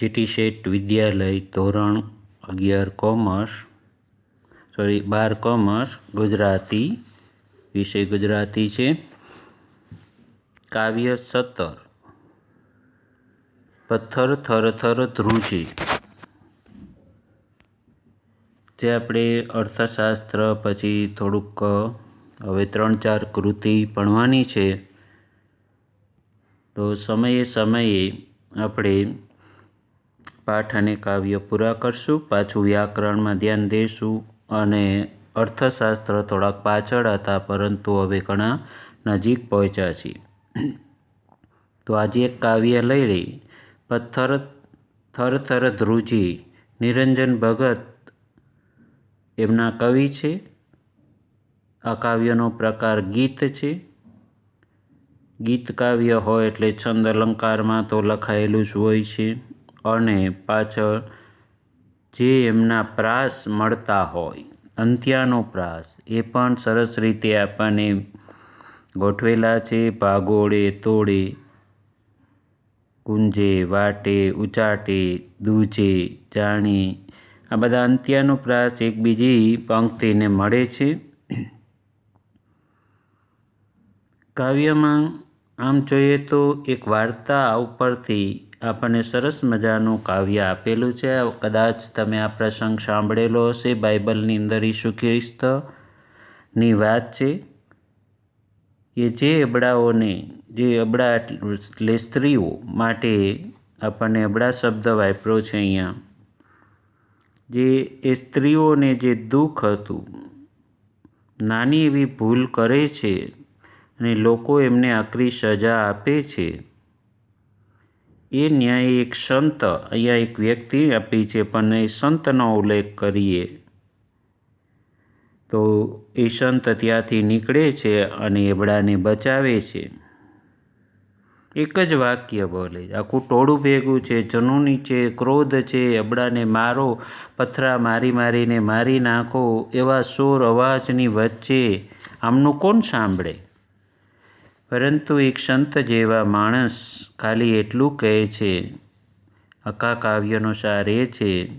GT શેઠ વિદ્યાલય ધોરણ અગિયાર કોમર્સ સોરી બાર કોમર્સ ગુજરાતી વિષય ગુજરાતી છે. કાવ્ય સત્તર પથ્થર થરથર થર ધ્રુજી જે આપણે અર્થશાસ્ત્ર, પછી થોડુંક, હવે ત્રણ ચાર કૃતિ ભણવાની છે. તો સમયે સમયે આપણે પાઠ અને કાવ્ય પૂરા કરશું. પાછું વ્યાકરણમાં ધ્યાન દઈશું અને અર્થશાસ્ત્ર થોડાક પાછળ હતા, પરંતુ હવે ઘણા નજીક પહોંચ્યા છીએ. તો આજે એક કાવ્ય લઈ લઈ. પથ્થર થર થર ધ્રુજી, નિરંજન ભગત એમના કવિ છે. આ કાવ્યનો પ્રકાર ગીત છે. ગીત કાવ્ય હોય એટલે છંદ અલંકારમાં તો લખાયેલું જ હોય છે. અને પાછળ જે એમના પ્રાસ મળતા હોય, અંત્યાનો પ્રાસ, એ પણ સરસ રીતે આપણને ગોઠવેલા છે. ભાગોળે તોડે કુંજે વાટે, ઉચાટે, દૂજે, જાણે. આ બધા અંત્યાનુપ્રાસ એક બીજી પંક્તિને મળે છે. કાવ્યમાં આમ જોઈએ તો એક વાર્તા ઉપરથી આપણને સરસ મજાનું કાવ્ય આપેલું છે. કદાચ તમે આ પ્રસંગ સાંભળેલો હશે. બાઇબલની અંદર ઈસુ ખ્રિસ્તની વાત છે કે જે અબડાઓને, જે અબડા એટલે સ્ત્રીઓ માટે આપણને અબડા શબ્દ વાપરો છે અહીંયા. જે એ સ્ત્રીઓને જે દુઃખ હતું, નાની એવી ભૂલ કરે છે અને લોકો એમને આકરી સજા આપે છે. એ ન્યાય એક સંત, અહીંયા એક વ્યક્તિ આપી છે, પણ એ સંતનો ઉલ્લેખ કરીએ. તો એ સંત ત્યાંથી નીકળે છે અને એબડાને બચાવે છે. એક જ વાક્ય બોલે આખું ટોળું ભેગું છે, જનુની છે, ક્રોધ છે અબડાને મારો, પથરા મારી મારીને મારી નાખો, એવા સોર અવાજની વચ્ચે આમનું કોણ સાંભળે? પરંતુ એક સંત જેવા માણસ ખાલી એટલું કહે છે, આખા કાવ્યનો સાર એ છે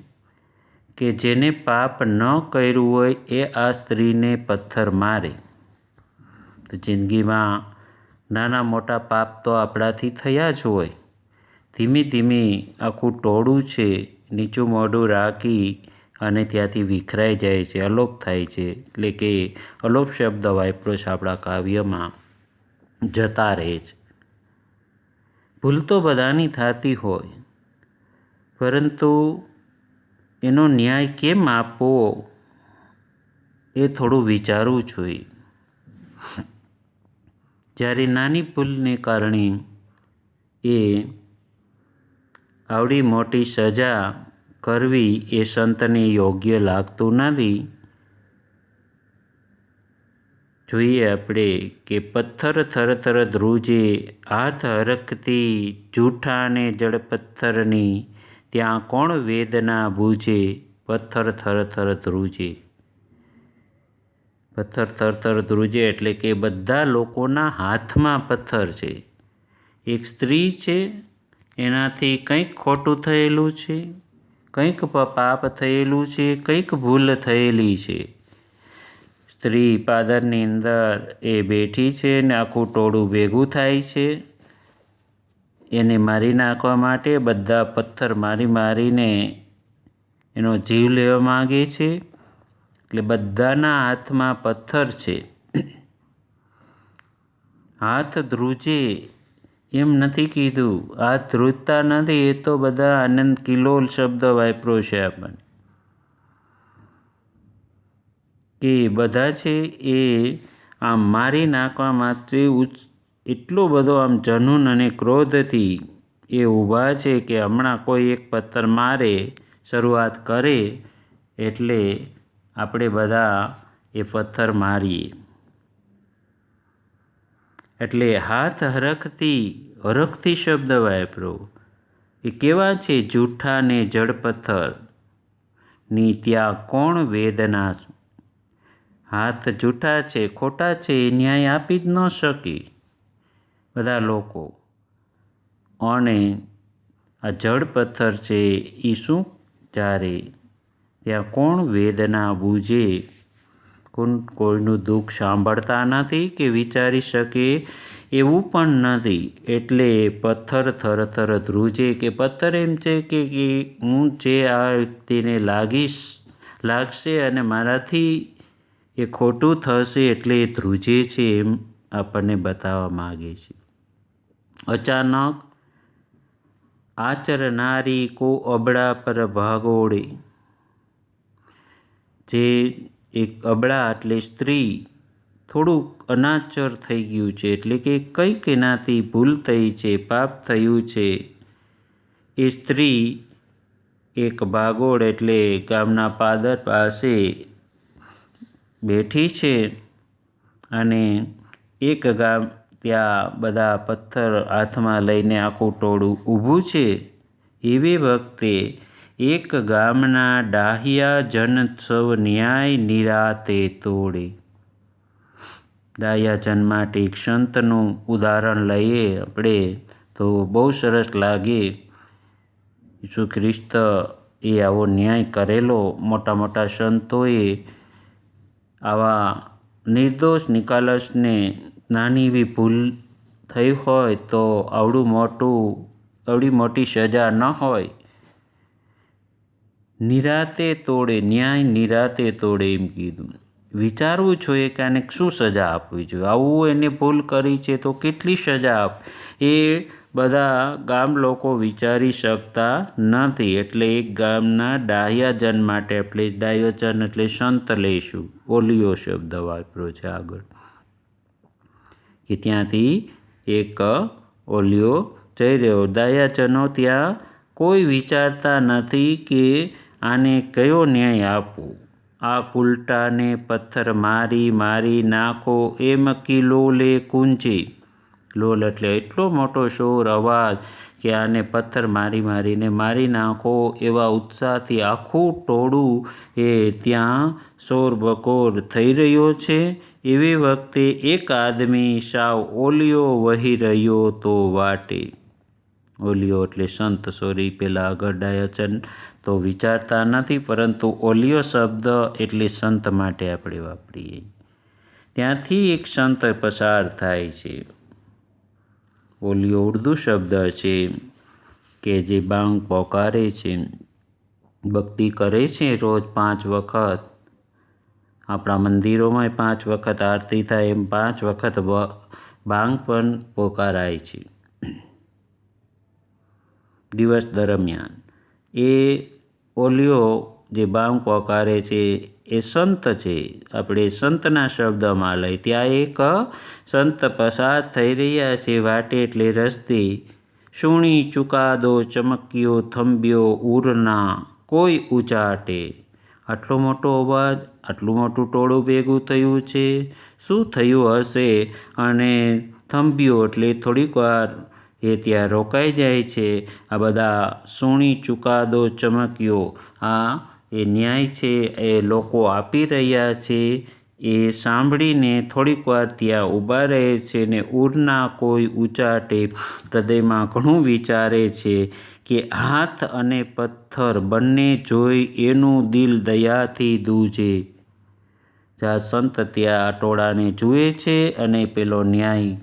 કે જેને પાપ ન કર્યું હોય એ આ સ્ત્રીને પથ્થર મારે. તો જિંદગીમાં નાના મોટા પાપ તો આપણાથી થયા જ હોય. ધીમે ધીમે આખું ટોળું છે, નીચું મોઢું રાખી અને ત્યાંથી વિખરાઈ જાય છે, અલોપ થાય છે. એટલે કે અલોપ શબ્દ વાપરો છે આપણા કાવ્યમાં. જતા રહે છે. ભૂલ તો બધાની થતી હોય, પરંતુ એનો ન્યાય કેમ આપવો એ થોડું વિચારવું જોઈએ જ્યારે નાની ભૂલને કારણે એ આવડી મોટી સજા કરવી એ સંતને યોગ્ય લાગતું નથી જોઈએ આપણે કે પથ્થર થરથર ધ્રુજે હાથ હરકતી જૂઠાને જળ પથ્થરની ત્યાં કોણ વેદના ભૂજે પથ્થર થરથર ધ્રુજે. પથ્થર થરથર ધ્રુજે એટલે કે બધા લોકોના હાથમાં પથ્થર છે. એક સ્ત્રી છે, એનાથી કંઈક ખોટું થયેલું છે, કંઈક પાપ થયેલું છે, કંઈક ભૂલ થયેલી છે. સ્ત્રી પાદરની અંદર એ બેઠી છે ને આખું ટોળું ભેગું થાય છે. એને મારી નાખવા માટે બધા પથ્થર મારી મારીને એનો જીવ લેવા માગે છે. એટલે બધાના હાથમાં પથ્થર છે. હાથ ધ્રુજે એમ નથી કીધું. હાથ ધ્રુજતા નથી, એ તો બધા આનંદ કિલોલ શબ્દ વાપરો છે આપણને. કે બધા છે એ આમ મારી નાખવા માટે એટલો બધો આમ જનૂન અને ક્રોધથી એ ઊભા છે કે હમણાં કોઈ એક પથ્થર મારે, શરૂઆત કરે, એટલે આપણે બધા એ પથ્થર મારીએ. એટલે હાથ હરખથી હરખથી શબ્દ વાપરો એ કેવા છે જૂઠા ને જડ પથ્થર? ની ત્યાં કોણ વેદના હાથ જૂઠા છે, ખોટા છે, એ ન્યાય આપી જ ન શકી. બધા લોકો અને આ જડ પથ્થર છે એ શું? ચારે ત્યાં કોણ વેદના બૂજે? કોણ કોઈનું દુઃખ સાંભળતા નથી કે વિચારી શકે? એવું પણ નથી. એટલે પથ્થર થરથર ધ્રુજે કે પથ્થર એમ છે કે હું જે આ વ્યક્તિને લાગીશ, લાગશે અને મારાથી એ ખોટું થશે એટલે એ ધ્રુજે છે એમ આપણને બતાવવા માગે છે. અચાનક આચરનારી કો અબળા પર ભાગોળે જે એક અબળા એટલે સ્ત્રી થોડુંક અનાચર થઈ ગયું છે એટલે કે કંઈક એનાથી ભૂલ થઈ છે, પાપ થયું છે. એ સ્ત્રી એક ભાગોળ એટલે ગામના પાદર પાસે બેઠી છે અને એક ગામ ત્યાં બધા પથ્થર હાથમાં લઈને આખું ટોળું ઊભું છે. એવી વખતે એક ગામના ડાહ્યા જન ન્યાય નિરાતે તોડે. ડાહ્યા જન માટે એક સંતનું ઉદાહરણ લઈએ આપણે તો બહુ સરસ લાગે. ઈસુ ખ્રિસ્ત એ આવો ન્યાય કરેલો. મોટા મોટા સંતોએ આવા નિર્દોષ નિકાલસને નાની એવી ભૂલ થઈ હોય તો આવડું મોટું, આવડી મોટી સજા ન હોય. નિરાતે તોડે, ન્યાય નિરાતે તોડે એમ કીધું. વિચારવું જોઈએ કે આને શું સજા આપવી જોઈએ. આવું એને ભૂલ કરી છે તો કેટલી સજા આપ, એ બધા ગામ લોકો વિચારી શકતા નથી. એટલે એક ગામના ડાહ્યાજન માટે આપણે ડાહ્યજન એટલે સંત લઈશું. ઓલિયો શબ્દ વાપર્યો છે આગળ. કે ત્યાંથી એક ઓલિયો જઈ રહ્યો. ડાહ્યાજનો ત્યાં કોઈ વિચારતા નથી કે આને કયો ન્યાય આપવો. આ કુલટાને પથ્થર મારી મારી નાખો, એમ કિલોલે કુંચી લોલ એટલે એટલો મોટો શોર અવાજ કે આને પથ્થર મારી મારીને મારી નાખો એવા ઉત્સાહથી આખું ટોળું એ ત્યાં શોરબકોર થઈ રહ્યો છે. એવી વખતે એક આદમી સાવ ઓલિયો વહી રહ્યો તો વાટે. ઓલિયો એટલે સંત, સોરી, પેલા આગળ તો વિચારતા નથી, પરંતુ ઓલિયો શબ્દ એટલે સંત માટે આપણે વાપરીએ. ત્યાંથી એક સંત પસાર થાય છે. ઓલિયો ઉર્દુ શબ્દ છે કે જે બાંગ પોકારે છે. ભક્તિ કરે છે રોજ પાંચ વખત. આપણા મંદિરોમાં પાંચ વખત આરતી થાય એમ પાંચ વખત બાંગ પણ પોકારાય છે. દિવસ દરમિયાન. એ પોલિયો જે બાંગ પોકારે છે એ સંત છે. આપણે સંતના શબ્દમાં લઈ ત્યાં એક સંત પસાર થઈ રહ્યા છે વાટે એટલે રસ્તે. સુણી ચુકાદો ચમક્યો થંબ્યો ઉરના કોઈ ઉચાટે. આટલો મોટો અવાજ, આટલું મોટું ટોળું ભેગું થયું છે. શું થયું હશે? અને થંભ્યો એટલે થોડીક વાર એ ત્યાં રોકાઈ જાય છે. આ બધા સૂણી ચુકાદો ચમક્યો. આ એ ન્યાય છે એ લોકો આપી રહ્યા છે, એ સાંભળીને થોડીક વાર ત્યાં ઊભા રહે છે ને ઉરના કોઈ ઉચાટે હૃદયમાં ઘણું વિચારે છે કે હાથ અને પથ્થર બંને જોઈ એનું દિલ દયાથી દૂજે. જ્યાં સંત ત્યાં ટોળાને જુએ છે અને પેલો ન્યાય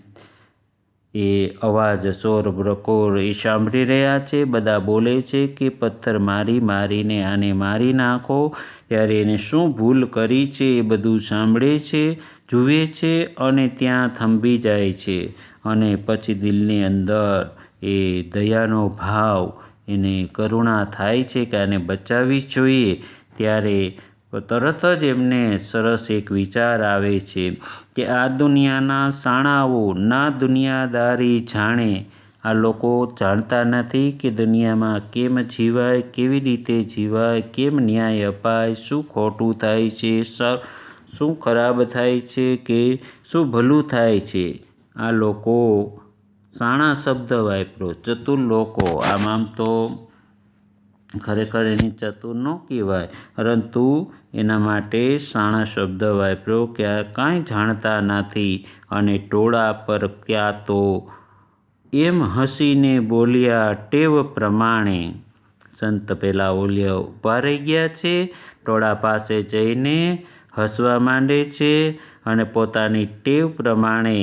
એ અવાજ શોર બ્રકોર એ સાંભળી રહ્યા છે. બધા બોલે છે કે, પથ્થર મારી, મારીને આને મારી નાખો. ત્યારે એને શું ભૂલ કરી છે એ બધું સાંભળે છે, જુએ છે અને ત્યાં થંભી જાય છે. અને પછી દિલની અંદર એ દયાનો ભાવ, એને કરુણા થાય છે કે આને બચાવવી જોઈએ. ત્યારે તરત જ એમને સરસ એક વિચાર આવે છે કે આ દુનિયાના સાણાઓ ના દુનિયાદારી જાણે. આ લોકો જાણતા નથી કે દુનિયામાં કેમ જીવાય, કેવી રીતે જીવાય, કેમ ન્યાય અપાય, શું ખોટું થાય છે શું ખરાબ થાય છે કે શું ભલું થાય છે. આ લોકો સાણા શબ્દ વાપરો, ચતુર લોકો. આમ આમ તો ખરેખર એની ચતુર ન કહેવાય, પરંતુ એના માટે સાણા શબ્દ વાપર્યો કે આ કાંઈ જાણતા નથી અને ટોળા પર ક્યાં તો એમ હસીને બોલ્યા ટેવ પ્રમાણે. સંત પેલા ઓલિયા ઊભા રહી ગયા છે, ટોળા પાસે જઈને હસવા માંડે છે અને પોતાની ટેવ પ્રમાણે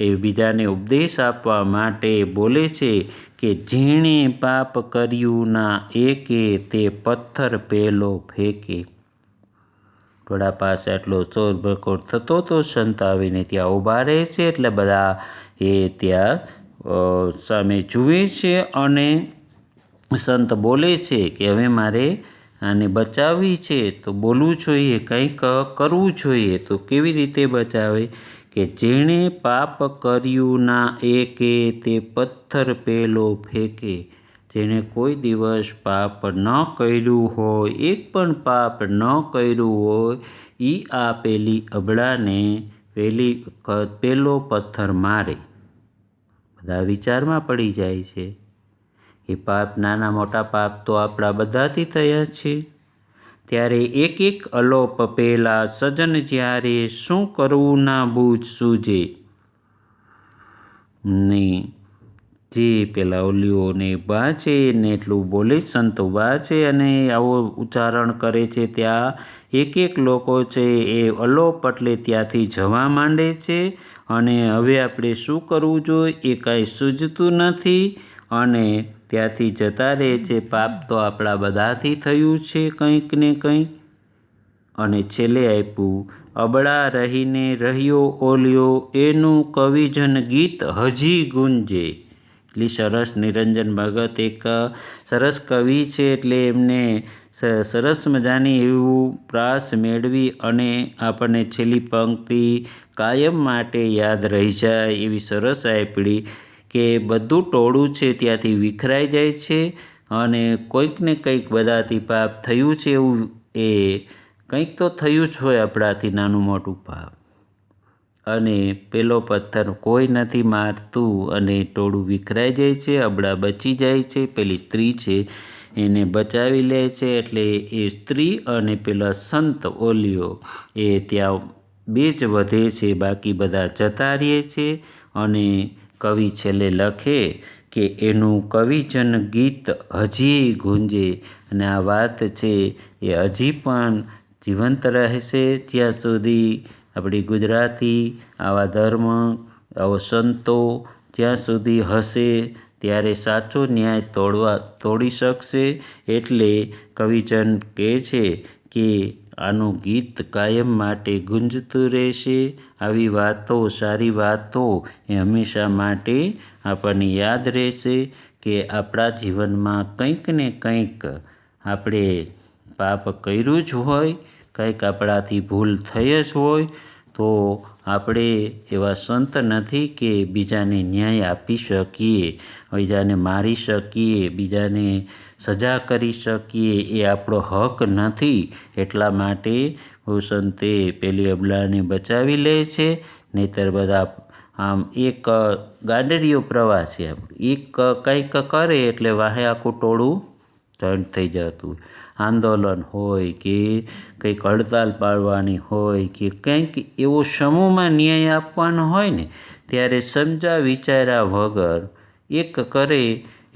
એ બીજાને ઉપદેશ આપવા માટે બોલે છે કે જેણે પાપ કર્યું ના એકે તે પથ્થર પહેલો ફેંકે. ટોળા પાસે આટલો ચોર બકોર થતો તો સંત આવીને ત્યાં ઊભા રહે છે એટલે બધા એ ત્યાં સામે જુએ છે અને સંત બોલે છે કે હવે મારે આને બચાવવી છે. તો બોલવું જોઈએ, કંઈક કરવું જોઈએ. તો કેવી રીતે બચાવે? કે જેણે પાપ કર્યું ના એકે તે પથ્થર પેલો ફેંકે. જેણે કોઈ દિવસ પાપ ન કર્યું હોય, એક પણ પાપ ન કર્યું હોય એ આ પેલી અબળાને પેલી પેલો પથ્થર મારે. બધા વિચારમાં પડી જાય છે. એ પાપ, નાના મોટા પાપ તો આપણા બધાથી થયા છે. ત્યારે એક એક અલોપ પહેલાં સજન જ્યારે શું કરવું ના બૂઝ સૂજે? ને જે પેલા ઓલીઓને બા છે ને એટલું બોલે, સંતો બા છે અને આવો ઉચ્ચારણ કરે છે, ત્યાં એક એક લોકો છે એ અલોપ એટલે ત્યાંથી જવા માંડે છે અને હવે આપણે શું કરવું જોઈએ? એ કાંઈ સૂઝતું નથી અને ત્યાંથી જતા રહે છે. પાપ તો આપણા બધાથી થયું છે કંઈક ને કંઈક. અને છેલ્લે આપ્યું, અબળા રહીને રહ્યો ઓલ્યો, એનું કવિજન ગીત હજી ગુંજે. એટલી સરસ નિરંજન ભગત એક સરસ કવિ છે, એટલે એમને સરસ મજાની એવું પ્રાસ મેળવી અને આપણને છેલ્લી પંક્તિ કાયમ માટે યાદ રહી જાય એવી સરસ આપણી કે બધું ટોળું છે ત્યાંથી વિખરાઈ જાય છે અને કોઈક ને કંઈક બધાથી પાપ થયું છે એવું એ કંઈક તો થયું જ હોય આપણાથી નાનું મોટું પાપ. અને પેલો પથ્થર કોઈ નથી મારતું અને ટોળું વિખરાઈ જાય છે અબડા બચી જાય છે, પેલી સ્ત્રી છે એને બચાવી લે છે એટલે એ સ્ત્રી અને પેલા સંત ઓલિયો એ ત્યાં બે જ વધે છે, બાકી બધા જતા રહે છે અને કવિ છેલ્લે લખે કે એનું કવિજન ગીત હજી ગુંજે અને આ વાત છે એ હજી પણ જીવંત રહેશે જ્યાં સુધી. આપણી ગુજરાતી આવા ધર્મ, આવો સંતો જ્યાં સુધી હશે ત્યારે સાચો ન્યાય તોડવા, તોડી શકશે. એટલે કવિજન કહે છે કે આનું ગીત કાયમ માટે ગુંજતું રહેશે. આવી વાતો, સારી વાતો એ હંમેશા માટે આપણને યાદ રહેશે કે આપણા જીવનમાં કંઈક ને કંઈક આપણે પાપ કર્યું જ હોય, કંઈક આપણાથી ભૂલ થઈ જ હોય, તો આપણે એવા સંત નથી કે બીજાને ન્યાય આપી શકીએ, બીજાને મારી શકીએ, બીજાને સજા કરી શકીએ એ આપણો હક નથી. એટલા માટે સંતે પેલી અબલાને બચાવી લે છે, નહીતર બધા આમ એક ગાંડરીયો પ્રવાહ છે એક કંઈક કરે એટલે વાહે આખું ટોળું જોઈન્ટ થઈ જતું. આંદોલન હોય કે કંઈક હડતાલ પાડવાની હોય કે કંઈક એવો સમૂહમાં ન્યાય આપવાનો હોય ને, ત્યારે સમજા વિચાર્યા વગર એક કરે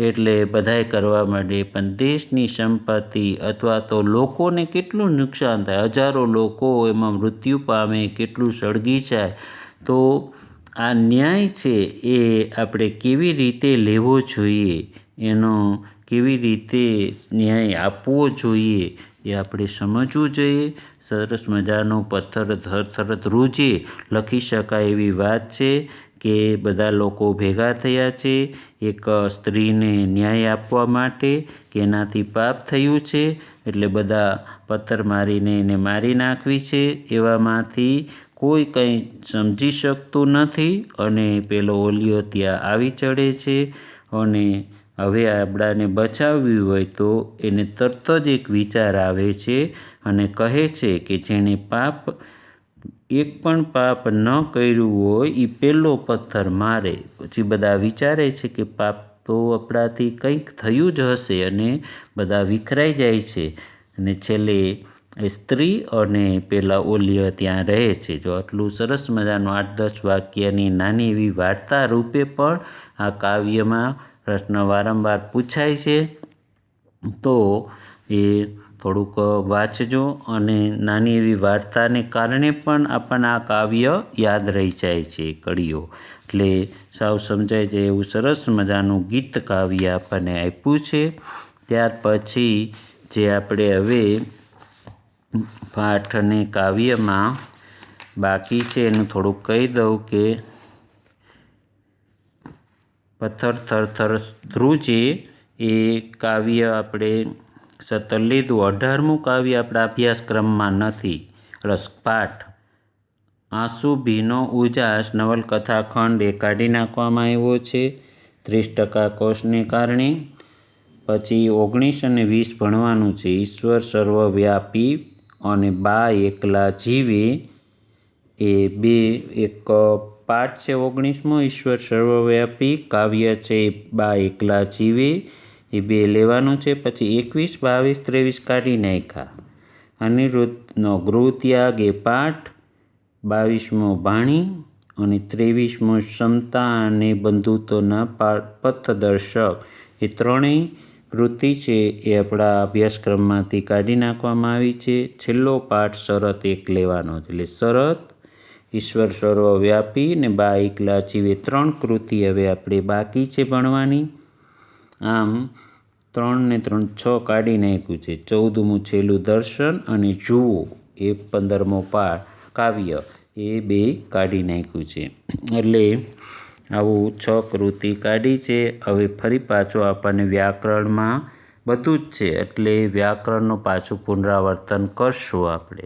એટલે બધાય કરવા માંડે, પણ દેશની સંપત્તિ અથવા તો લોકોને કેટલું નુકસાન થાય? હજારો લોકો એમાં મૃત્યુ પામે, કેટલું સળગી જાય? તો આ ન્યાય છે એ આપણે કેવી રીતે લેવો જોઈએ? એનો કેવી રીતે ન્યાય આપવો જોઈએ એ આપણે સમજવું જોઈએ. સરસ મજાનો પથ્થર થરથરત ધ્રુજે લખી શકાય એવી વાત છે. કે બધા લોકો ભેગા થયા છે. એક સ્ત્રીને ન્યાય આપવા માટે કે એનાથી પાપ થયું છે. એટલે બધા પથ્થર મારીને એને મારી નાખવી છે. એવામાંથી કોઈ કંઈ સમજી શકતું નથી અને પેલો ઓલિયો ત્યાં આવી ચડે છે અને હવે આપણાને બચાવવી હોય તો એને તરત જ એક વિચાર આવે છે અને કહે છે કે જેણે પાપ એક પણ પાપ ન કર્યું હોય એ પહેલો પથ્થર મારે. પછી બધા વિચારે છે કે પાપ તો આપણાથી કંઈક થયું જ હશે અને બધા વિખરાઈ જાય છે. અને છેલ્લે એ સ્ત્રી અને પેલા ઓલિય ત્યાં રહે છે. જો આટલું સરસ મજાનું આઠ દસ વાક્યની નાની એવી વાર્તા રૂપે પણ આ કાવ્યમાં પ્રશ્ન વારંવાર પૂછાય છે. તો એ થોડુંક વાંચજો અને નાની એવી વાર્તાને કારણે પણ આપણને આ કાવ્ય યાદ રહી જાય છે કડીઓ. એટલે સાવ સમજાય છે, એવું સરસ મજાનું ગીત કાવ્ય આપણને આપ્યું છે. ત્યાર પછી જે આપણે હવે પાઠ અને કાવ્યમાં બાકી છે, એનું થોડુંક કહી દઉં કે પથ્થર, થર થર, ધ્રુજે એ કાવ્ય આપણે સતર લીધું. અઢારમું કાવ્ય આપણા અભ્યાસક્રમમાં નથી. રસપાઠ. આંસુ, ભીનો, ઉજાસ, નવલકથા, ખંડ એ કાઢી નાખવામાં આવ્યો છે. ત્રીસ ટકા કોષને કારણે. પછી ઓગણીસ અને વીસ ભણવાનું છે. ઈશ્વર સર્વવ્યાપી અને બા એકલા જીવે એ બે, એક પાઠ છે ઓગણીસમો. ઈશ્વર સર્વવ્યાપી, કાવ્ય છે બા એકલા જીવે. એ બે લેવાનું છે, પછી એકવીસ, બાવીસ, ત્રેવીસ કાઢી નાખ્યા. અનિરુદ્ધનો ગૃહત્યાગ એ પાઠ, બાવીસમો ભાણી અને ત્રેવીસમો ક્ષમતા અને બંધુત્વના પથદર્શક. એ ત્રણેય કૃતિ છે એ આપણા અભ્યાસક્રમમાંથી કાઢી નાખવામાં આવી છે. છેલ્લો પાઠ શરત એક લેવાનો છે, એટલે શરત ઈશ્વર સર્વવ્યાપી ને બા એકલા જીવે ત્રણ કૃતિ હવે આપણે બાકી છે ભણવાની. આમ ત્રણ ને ત્રણ છ કાઢી નાખ્યું છે. ચૌદમું છેલ્લું દર્શન અને જુઓ, એ પંદરમો પાઠ, કાવ્ય, એ બે કાઢી નાખ્યું છે. એટલે આવું છ કૃતિ કાઢી છે. હવે ફરી પાછો આપણને વ્યાકરણમાં બધું જ છે. એટલે વ્યાકરણનું પાછું પુનરાવર્તન કરશું આપણે.